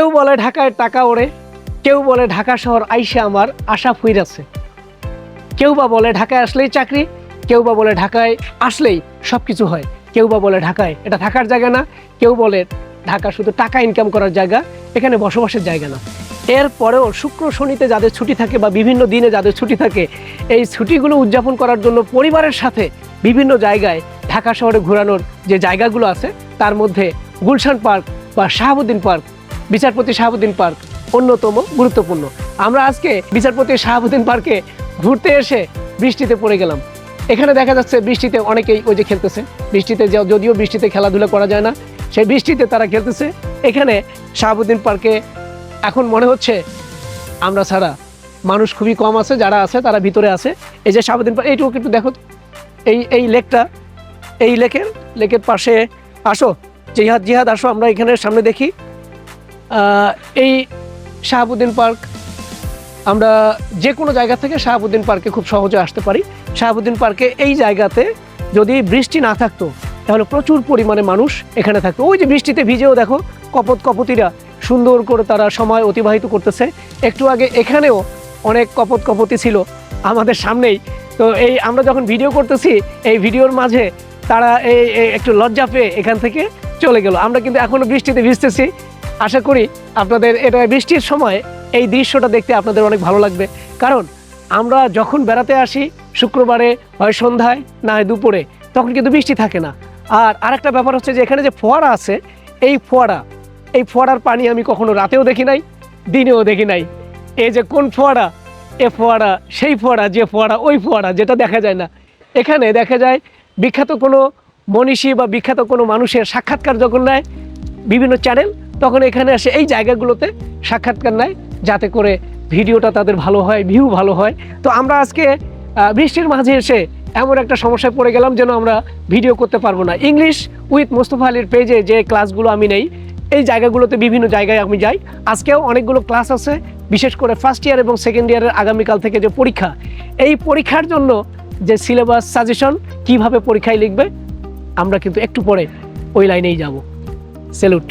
কেউ বলে ঢাকায় টাকা ওড়ে, কেউ বলে ঢাকা শহর আইসে আমার আশা ফুইরাছে। কেউ বা বলে ঢাকায় আসলেই চাকরি, কেউ বা বলে ঢাকায় আসলেই সব কিছু হয়। কেউ বা বলে ঢাকায় এটা থাকার জায়গা না, কেউ বলে ঢাকা শুধু টাকা ইনকাম করার জায়গা, এখানে বসবাসের জায়গা না। এরপরেও শুক্র শনিতে যাদের ছুটি থাকে বা বিভিন্ন দিনে যাদের ছুটি থাকে, এই ছুটিগুলো উদযাপন করার জন্য পরিবারের সাথে বিভিন্ন জায়গায় ঢাকা শহরে ঘোরানোর যে জায়গাগুলো আছে, তার মধ্যে গুলশান পার্ক বা শাহাবুদ্দিন পার্ক বিচারপতি শাহাবুদ্দিন পার্ক অন্যতম গুরুত্বপূর্ণ। আমরা আজকে বিচারপতি শাহাবুদ্দিন পার্কে ঘুরতে এসে বৃষ্টিতে পড়ে গেলাম। এখানে দেখা যাচ্ছে বৃষ্টিতে অনেকেই ওই যে খেলতেছে। বৃষ্টিতে যদিও বৃষ্টিতে খেলাধুলা করা যায় না, সেই বৃষ্টিতে তারা খেলতেছে। এখানে শাহাবুদ্দিন পার্কে এখন মনে হচ্ছে আমরা ছাড়া মানুষ খুবই কম আছে, যারা আছে তারা ভিতরে আছে। এই যে শাহাবুদ্দিন পার্ক, এইটুকু একটু দেখো। এই এই লেকটা, এই লেকের লেকের পাশে আসো। জিহাদ জিহাদ, আসো, আমরা এখানে সামনে দেখি। এই শাহাবুদ্দিন পার্ক, আমরা যে কোনো জায়গা থেকে শাহাবুদ্দিন পার্কে খুব সহজে আসতে পারি। শাহাবুদ্দিন পার্কে এই জায়গাতে যদি বৃষ্টি না থাকতো, তাহলে প্রচুর পরিমাণে মানুষ এখানে থাকতো। ওই যে বৃষ্টিতে ভিজেও দেখো, কপত কপতিরা সুন্দর করে তারা সময় অতিবাহিত করতেছে। একটু আগে এখানেও অনেক কপত কপতি ছিল আমাদের সামনেই। তো এই আমরা যখন ভিডিও করতেছি, এই ভিডিওর মাঝে তারা এই একটু লজ্জা পেয়ে এখান থেকে চলে গেল। আমরা কিন্তু এখনও বৃষ্টিতে ভিজতেছি। আশা করি আপনাদের এটা বৃষ্টির সময় এই দৃশ্যটা দেখতে আপনাদের অনেক ভালো লাগবে। কারণ আমরা যখন বেড়াতে আসি, শুক্রবারে হয় সন্ধ্যায়, না হয় দুপুরে, তখন কিন্তু বৃষ্টি থাকে না। আর আরেকটা ব্যাপার হচ্ছে যে এখানে যে ফোয়ারা আছে, এই ফোয়ারা, এই ফোয়ারার পানি আমি কখনো রাতেও দেখি নাই, দিনেও দেখি নাই। এই যে কোন ফোয়ারা, এ ফোয়ারা, সেই ফোয়ারা, যে ফোয়ারা, ওই ফোয়ারা, যেটা দেখা যায় না। এখানে দেখা যায় বিখ্যাত কোনো মনীষী বা বিখ্যাত কোনো মানুষের সাক্ষাৎকার যখন নেয়, বিভিন্ন চ্যানেল তখন এখানে আসে এই জায়গাগুলোতে সাক্ষাৎকার নেয়, যাতে করে ভিডিওটা তাদের ভালো হয় ভিউ ভালো হয়। তো আমরা আজকে বৃষ্টির মাঝে এসে এমন একটা সমস্যায় পড়ে গেলাম যেন আমরা ভিডিও করতে পারব না। ইংলিশ উইথ মোস্তফা আলীর পেজে যে ক্লাসগুলো আমি নেই, এই জায়গাগুলোতে বিভিন্ন জায়গায় আমি যাই। আজকেও অনেকগুলো ক্লাস আছে, বিশেষ করে ফার্স্ট ইয়ার এবং সেকেন্ড ইয়ারের আগামীকাল থেকে যে পরীক্ষা, এই পরীক্ষার জন্য যে সিলেবাস সাজেশন কীভাবে পরীক্ষায় লিখবে, আমরা কিন্তু একটু পরে ওই লাইনেই যাব। সেলুট